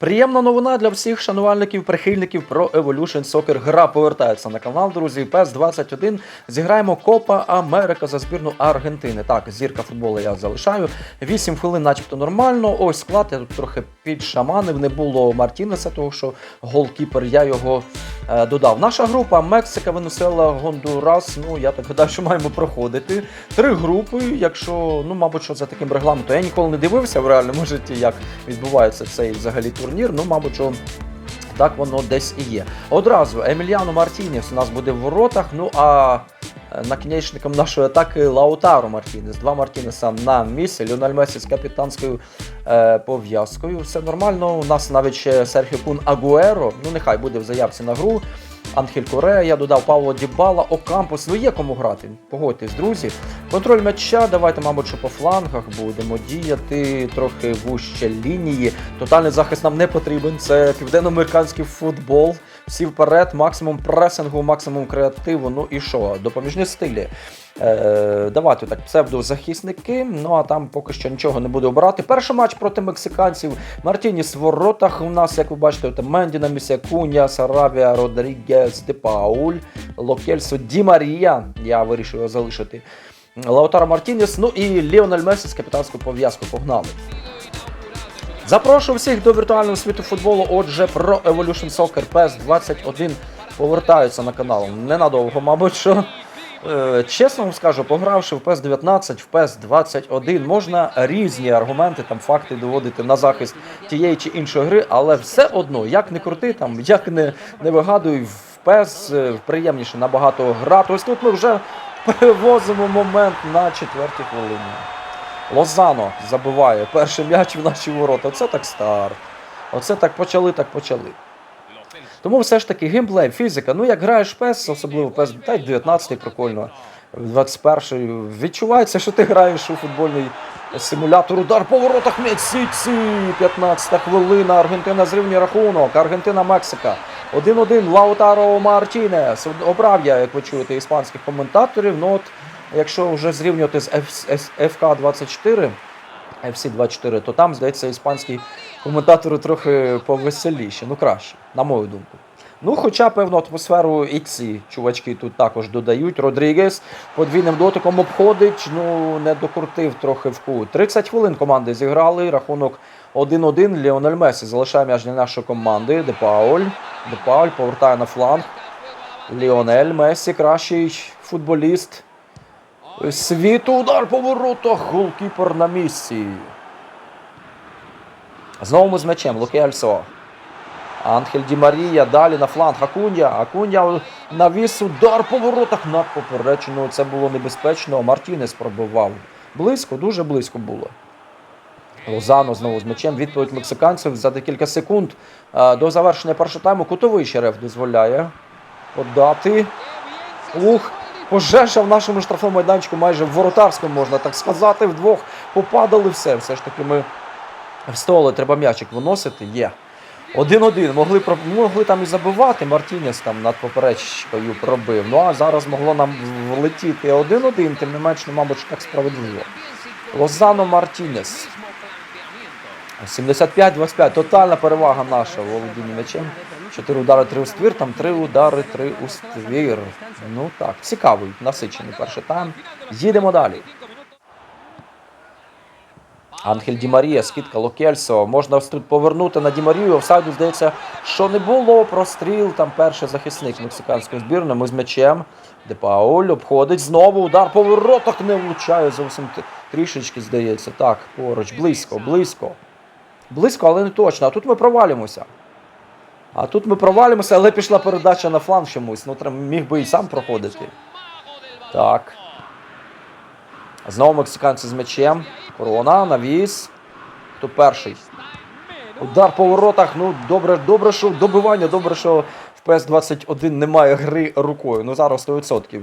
Приємна новина для всіх шанувальників, прихильників про Evolution Soccer. Гра повертається на канал, друзі. PES 21 Зіграємо Копа Америка за збірну Аргентини. Так, зірка футболу я залишаю. 8 хвилин, начебто нормально. Ось склад. Я тут трохи підшаманив. Не було Мартінеса, того що голкіпер, я його е, додав. Наша група Мексика, Венесуела, Гондурас. Ну я так гадаю, що маємо проходити. Три групи. Якщо, ну мабуть, що за таким регламентом. Я ніколи не дивився в реальному житті, як відбувається цей взагалі турнір. Ну, мабуть, що. Так воно десь і є. Одразу Еміліано Мартінес у нас буде в воротах. Ну а е, накінечником нашої атаки Лаутаро Мартінес. Два Мартінеса на місці. Ліональ Месі з капітанською е, пов'язкою. Все нормально. У нас навіть ще Серхіо Кун Агуеро. Ну нехай буде в заявці на гру. Анхель Корея, я додав Павло Дібала, Окампус. Ну є кому грати. Погодьтесь, друзі. Контроль м'яча, давайте, мабуть, що по флангах будемо діяти трохи вужче лінії. Тотальний захист нам не потрібен. Це південноамериканський футбол. Всі вперед, максимум пресингу, максимум креативу. Ну і що? Допоміжні стилі. Е, давайте так, псевдозахисники. Ну а там поки що нічого не буде обирати. Перший матч проти мексиканців. Мартініс в воротах. У нас, як ви бачите, там Менді на Куня, Саравія, Родрігес, Де Пауль, Локельсо, Ді Марія. Я вирішив його залишити. Лаутаро Мартінес, ну і Ліонель Месі з капітанською пов'язкою. Погнали. Запрошую всіх до віртуального світу футболу. Отже, про Evolution Soccer PES 21 повертаються на канал. Ненадовго, мабуть, що. Е, Чесно вам скажу, погравши в PES 19, в PES 21, можна різні аргументи, там факти доводити на захист тієї чи іншої гри, але все одно, як не крути, там, як не, не вигадуй, в PES е, приємніше набагато грати. Ось тут ми вже перевозимо момент на четвертій хвилині. Лозано забиває перший м'яч в наші ворота. Оце так старт. Оце так почали, так почали. Тому все ж таки геймплей, фізика. Ну як граєш PES, особливо PES, та й 19-й прикольно. 21-й. Відчувається, що ти граєш у футбольний симулятор. Удар по воротах Мексиці. 15-та хвилина. Аргентина зрівнює рахунок. Аргентина Мексика. 1-1. Лаутаро Мартінес. Обрав я, як ви чуєте, іспанських коментаторів. Ну от, якщо вже зрівнювати з ФК 24. FC24, то там, здається, іспанські коментатори трохи повеселіші, ну краще, на мою думку. Ну, хоча певну атмосферу і ці чувачки тут також додають. Родрігес подвійним дотиком обходить, ну не докрутив трохи в кут. 30 хвилин команди зіграли. Рахунок 1-1. Ліонель Месі залишає м'яч для нашої команди. Де Пауль. Де Пауль повертає на фланг. Ліонель Месі кращий футболіст. Світу удар по воротах. Голкіпер на місці. Знову ми з м'ячем. Луки Альсо. Анхель Ді Марія. Далі на фланг. Акунья. Акунья навіс удар по воротах над поперечиною. Це було небезпечно. Мартінес пробивав. Близько, дуже близько було. Лозано знову з м'ячем. Відповідь мексиканців за декілька секунд е, до завершення першого тайму. Кутовий Шереф дозволяє подати. Ух, пожежа в нашому штрафному майданчику, майже в воротарському, можна так сказати. Вдвох попадали все. Все ж таки ми встояли, треба м'ячик виносити. Є. Один-один. Могли, могли там і забивати. Мартінес там над поперечкою пробив. Ну а зараз могло нам влетіти один-один, тим не менш, ну, мабуть, так справедливо. Лозано Мартінес. 75-25. Тотальна перевага наша в володінні м'ячем. Чотири удари, три у ствір, там три удари, три у ствір. Ну так, цікавий, насичений перший тайм. Їдемо далі. Анхель Ді Марія, скидка Локельсо. Можна тут повернути на Ді Марію. Офсайду, здається, що не було. Простріл. Там перший захисник мексиканської збірної. Ми з м'ячем. Де Пауль обходить знову. Удар по не влучає зовсім трішечки, здається. Так, поруч, близько, близько. Близько, але не точно. А тут ми провалюємося. А тут ми провалюємося, але пішла передача на фланг чомусь. Ну, треба- міг би і сам проходити. Так. Знову мексиканці з м'ячем. Корона, навіс. Хто перший? Удар по воротах. Ну, добре, добре, що добивання, добре, що в PS21 немає гри рукою. Ну, зараз 100%.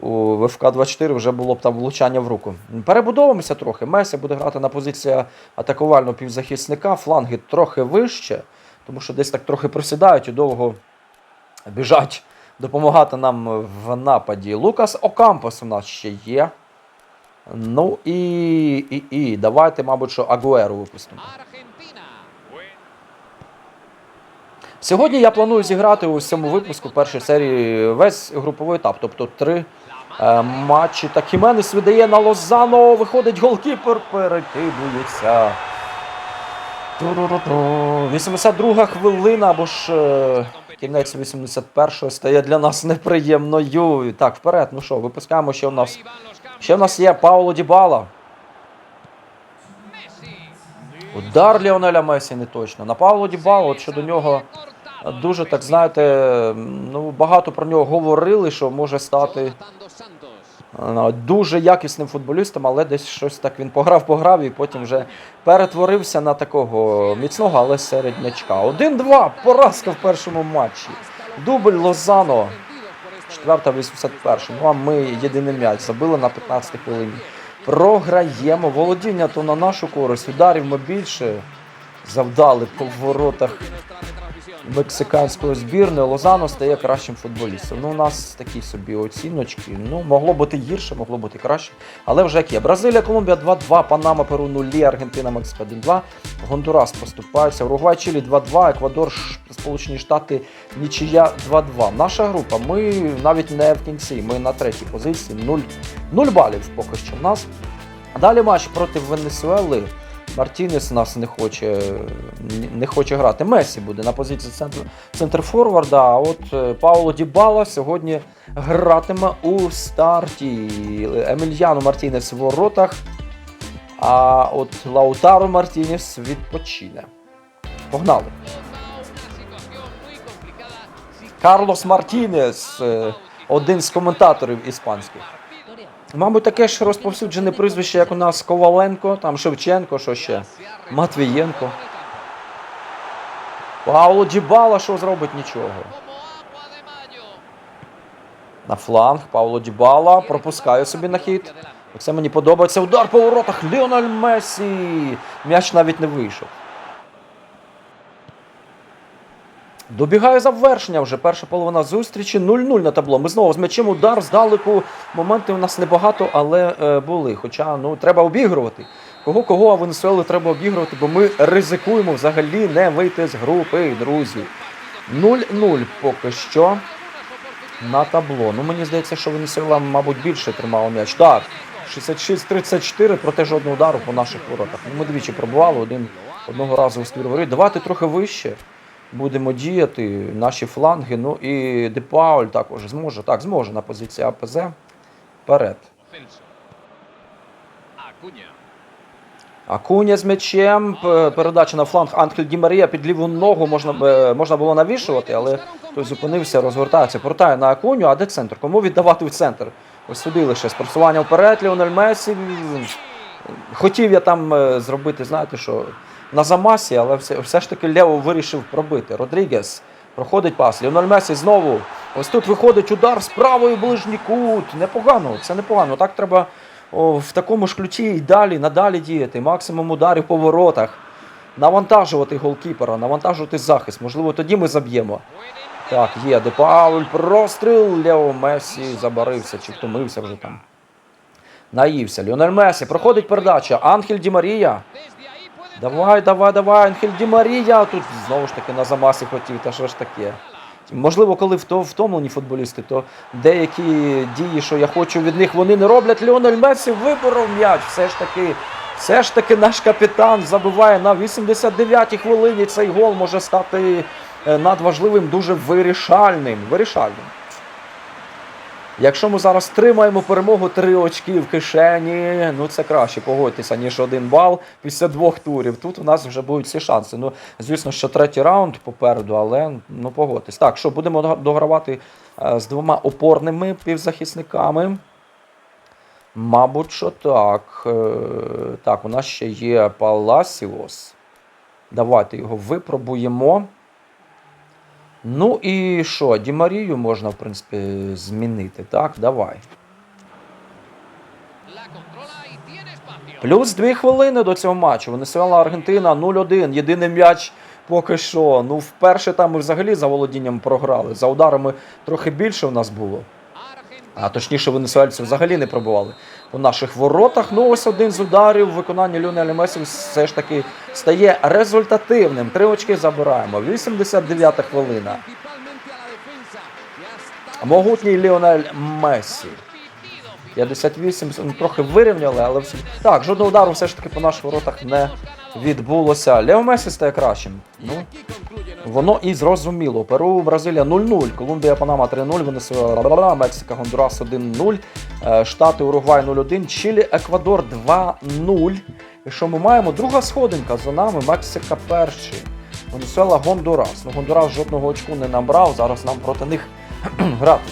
У ВФК 24 вже було б там влучання в руку. Перебудовуємося трохи. Месі буде грати на позиції атакувального півзахисника, фланги трохи вище, тому що десь так трохи просідають і довго біжать допомагати нам в нападі. Лукас Окампос у нас ще є. Ну і, і, і давайте, мабуть, що Агуеру випустимо. Сьогодні я планую зіграти у цьому випуску першої серії весь груповий етап, тобто три е, матчі. Так Хіменес віддає на Лозано, виходить голкіпер, перекидується. Ту-ру-ру-ру. 82 хвилина або ж е, кінець 81-го стає для нас неприємною. Так, вперед, ну що, випускаємо ще в нас. Ще в нас є Пауло Дібала. Удар Ліонеля Месі не точно. На Павло Дібало, от щодо нього дуже так знаєте, ну багато про нього говорили, що може стати дуже якісним футболістом, але десь щось так він пограв, пограв і потім вже перетворився на такого міцного, але середнячка. 1-2. Поразка в першому матчі. Дубль Лозано. Четверта 81. Ну а ми єдиний м'яч забили на 15 хвилині. Програємо. Володіння то на нашу користь. Ударів ми більше завдали по воротах мексиканської збірної. Лозано стає кращим футболістом. Ну, у нас такі собі оціночки. Ну, могло бути гірше, могло бути краще. Але вже як є. Бразилія, Колумбія 2-2, Панама, Перу 0, Аргентина, Мексика 1-2, Гондурас поступається, Уругвай, Чилі 2-2, Еквадор, Сполучені Штати, нічия 2-2. Наша група, ми навіть не в кінці, ми на третій позиції, 0, 0 балів поки що в нас. Далі матч проти Венесуели. Мартінес нас не хоче, не хоче грати. Месі буде на позиції центру, центр форварда. А от е, Пауло Дібала сьогодні гратиме у старті. Емельяно Мартінес в воротах. А от Лаутаро Мартінес відпочине. Погнали. Карлос Мартінес, е, один з коментаторів іспанських. Мабуть, таке ж розповсюджене прізвище, як у нас Коваленко, там Шевченко, що ще? Матвієнко. Пауло Дібала що зробить нічого. На фланг Пауло Дібала пропускає собі на хід. Оце мені подобається. Удар по воротах. Ліональ Месі. М'яч навіть не вийшов. Добігає завершення вже перша половина зустрічі. 0-0 на табло. Ми знову з м'ячем удар здалеку. Моменти у нас небагато, але е, були. Хоча ну треба обігрувати. Кого кого, а Венесуелу треба обігрувати, бо ми ризикуємо взагалі не вийти з групи, друзі. 0-0 поки що на табло. Ну мені здається, що Венесуела, мабуть, більше тримала м'яч. Так, 66-34, проте жодного удару по наших воротах. Ми двічі пробували один одного разу у ствір. Давайте трохи вище будемо діяти. Наші фланги. Ну і Депауль також зможе. Так, зможе на позиції АПЗ. Вперед. Акуня з м'ячем, передача на фланг Анхель Ді Марія під ліву ногу можна, можна було навішувати, але той зупинився, розвертається, повертає на Акуню, а де центр? Кому віддавати в центр? Ось сюди лише спрацювання вперед, Ліонель Месі. Хотів я там е, зробити, знаєте, що на замасі, але все, все ж таки Лео вирішив пробити. Родрігес проходить пас. Ліонель Месі знову. Ось тут виходить удар з правої ближній кут. Непогано, це непогано. Так треба о, в такому ж ключі і далі, надалі діяти. Максимум ударів по воротах. Навантажувати голкіпера, навантажувати захист. Можливо, тоді ми заб'ємо. Так, є Депауль, простріл. Лео Месі забарився чи втомився вже там. Наївся. Ліонель Месі. Проходить передача. Анхель Ді Марія. Давай, давай, давай, Анхель Ді Марія. Тут знову ж таки на замасі хотів, та що ж таке. Можливо, коли втомлені футболісти, то деякі дії, що я хочу від них, вони не роблять. Ліонель Месі виборов м'яч. Все ж таки, все ж таки наш капітан забиває на 89-й хвилині. Цей гол може стати е, надважливим, дуже вирішальним. Вирішальним. Якщо ми зараз тримаємо перемогу три очки в кишені, ну це краще погодьтеся, ніж один бал після двох турів. Тут у нас вже будуть всі шанси. Ну, звісно, що третій раунд попереду, але ну погодьтесь. Так, що будемо догравати е, з двома опорними півзахисниками. Мабуть, що так. Е, Так, у нас ще є Паласіос. Давайте його випробуємо. Ну і що, Ді Марію можна, в принципі, змінити, так? Давай. Плюс дві хвилини до цього матчу. Венесуела Аргентина 0-1. Єдиний м'яч поки що. Ну, вперше там ми взагалі за володінням програли. За ударами трохи більше в нас було. А точніше, венесуельці взагалі не пробували. У наших воротах. Ну ось один з ударів виконання Ліонеля Месі все ж таки стає результативним. Три очки забираємо. 89-та хвилина. Могутній Ліонель Месі. 58, ну, трохи вирівняли, але все. Так, жодного удару все ж таки по наших воротах не відбулося. Лео Месі стає кращим. Ну, воно і зрозуміло. Перу, Бразилія 0-0, Колумбія, Панама 3-0, Венесуела, Мексика, Гондурас 1-0, е, Штати, Уругвай 0-1, Чилі, Еквадор 2-0. І що ми маємо? Друга сходинка за нами, Мексика перший. Венесуела, Гондурас. Ну, Гондурас жодного очку не набрав, зараз нам проти них грати.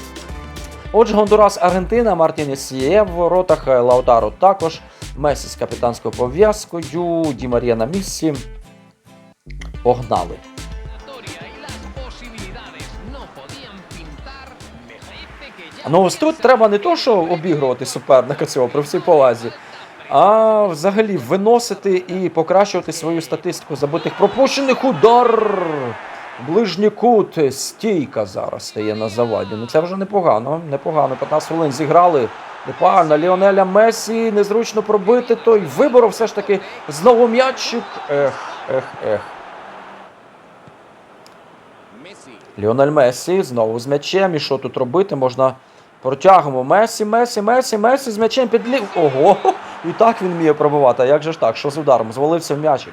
Отже, Гондурас, Аргентина, Мартінес є в воротах, е, Лаутаро також, Месі з капітанською пов'язкою, Ді Марія на місці. Погнали. Ну ось тут треба не то, що обігрувати суперника цього при всій повазі, а взагалі виносити і покращувати свою статистику забитих пропущених удар. Ближній кут, стійка зараз стає на заваді. Ну це вже непогано. Непогано. 15 хвилин зіграли. Непогано. Ліонеля Месі незручно пробити. Той виборов все ж таки знову м'ячик. Ех, ех, ех. Ліонель Месі знову з м'ячем. І що тут робити? Можна протягуємо. Месі, Месі, Месі, Месі з м'ячем підлів. Ого! І так він вміє пробивати. А як же ж так? Що з ударом? Звалився в м'ячик.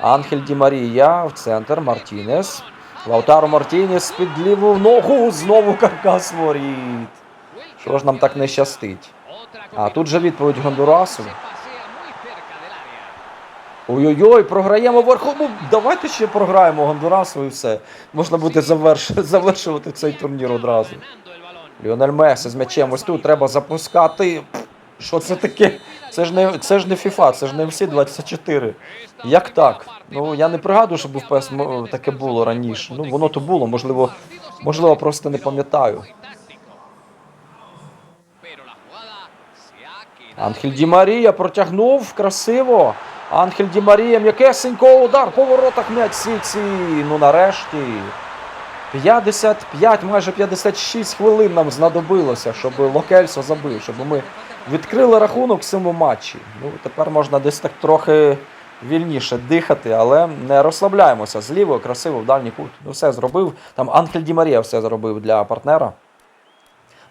Анхель Ді Марія в центр. Мартінес. Лаутаро Мартінес під ліву ногу. Знову каркас воріт. Що ж нам так не щастить? А тут же відповідь Гондурасу. Ой-ой-ой, програємо вверху. Ну, давайте ще програємо Гондурасу і все. Можна буде заверш... завершувати цей турнір одразу. Ліонель Месі з м'ячем ось тут треба запускати. Що це таке? Це ж не це ж не FIFA, це ж не MC 24. Як так? Ну я не пригадую, щоб в ПС таке було раніше. Ну воно то було, можливо, можливо, просто не пам'ятаю. Анхель Ді Марія протягнув красиво. Анхель Ді Марія, м'якесенько, удар по воротах м'яч Сіці. Ну нарешті. 55, майже 56 хвилин нам знадобилося, щоб Локельсо забив, щоб ми відкрили рахунок в цьому матчі. Ну, тепер можна десь так трохи вільніше дихати, але не розслабляємося. Зліво, красиво, в дальній кут. Ну, все зробив. Там Анхель Ді Марія все зробив для партнера.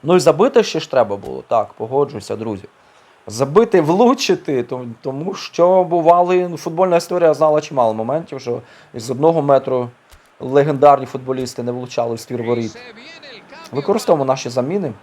Ну і забити ще ж треба було. Так, погоджуюся, друзі. Забити, влучити, тому що бували, ну, футбольна історія знала чимало моментів, що із одного метру легендарні футболісти не влучали в ствір воріт. Використовуємо наші заміни.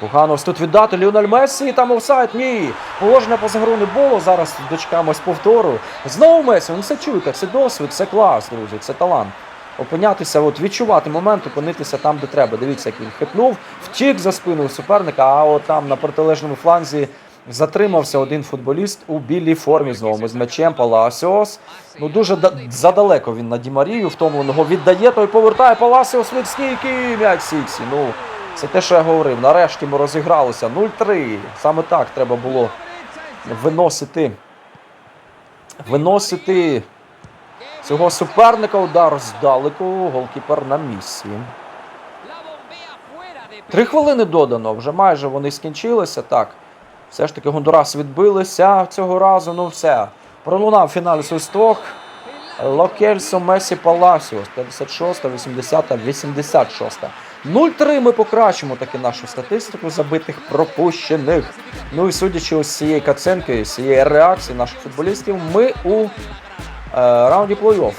Погано тут віддати Ліонель Месі, там офсайд, ні. Положення поза гру не було. Зараз дочекаємось повтору. Знову Месі, він все чуєте, це досвід, це клас, друзі, це талант. Опинятися, от відчувати момент, опинитися там, де треба. Дивіться, як він хитнув, втік за спиною суперника, а от там на протилежному фланзі затримався один футболіст у білій формі знову з м'ячем Паласіос. Ну дуже да- задалеко він на Дімарію, втомленого віддає, той повертає Паласіос від стійки, м'яч Сіксі. Ну, це те, що я говорив. Нарешті ми розігралися. 0-3. Саме так треба було виносити. Виносити цього суперника. Удар здалеку. Голкіпер на місці. Три хвилини додано. Вже майже вони скінчилися. Так. Все ж таки Гондурас відбилися цього разу. Ну все. Пролунав фінал свисток. Локельсо Месі Паласіос. 56, 80, 86. 0-3 ми покращимо таки нашу статистику забитих пропущених. Ну і судячи ось з цієї каценки, з цієї реакції наших футболістів, ми у раунді плей-офф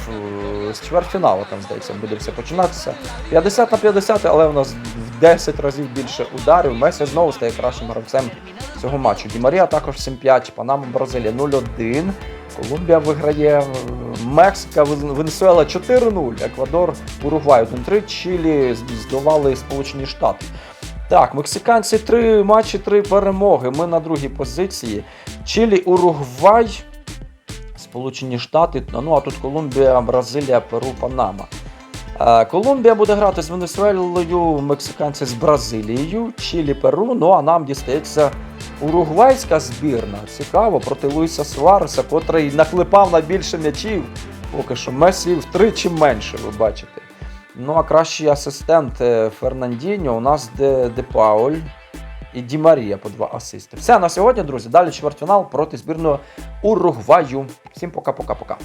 е, з чвертьфіналу, там здається, буде все починатися. 50 на 50, але у нас в 10 разів більше ударів. Месі знову стає кращим гравцем цього матчу. Ді Марія також 7-5, Панама, Бразилія 0-1. Колумбія виграє, е, Мексика, Венесуела 4-0, Еквадор, Уругвай 1-3, Чилі здолали Сполучені Штати. Так, мексиканці три матчі, три перемоги. Ми на другій позиції. Чилі, Уругвай, Сполучені Штати. Ну а тут Колумбія, Бразилія, Перу, Панама. Е, Колумбія буде грати з Венесуелою, мексиканці з Бразилією, Чилі, Перу. Ну а нам дістається уругвайська збірна. Цікаво, проти Луїса Суареса, котрий наклепав найбільше м'ячів. Поки що Месі втричі менше, ви бачите. Ну а кращий асистент е, Фернандіньо у нас Де, Де Пауль і Ді Марія по два асисти. Все на сьогодні, друзі. Далі чвертьфінал проти збірної Уругваю. Всім пока-пока-пока.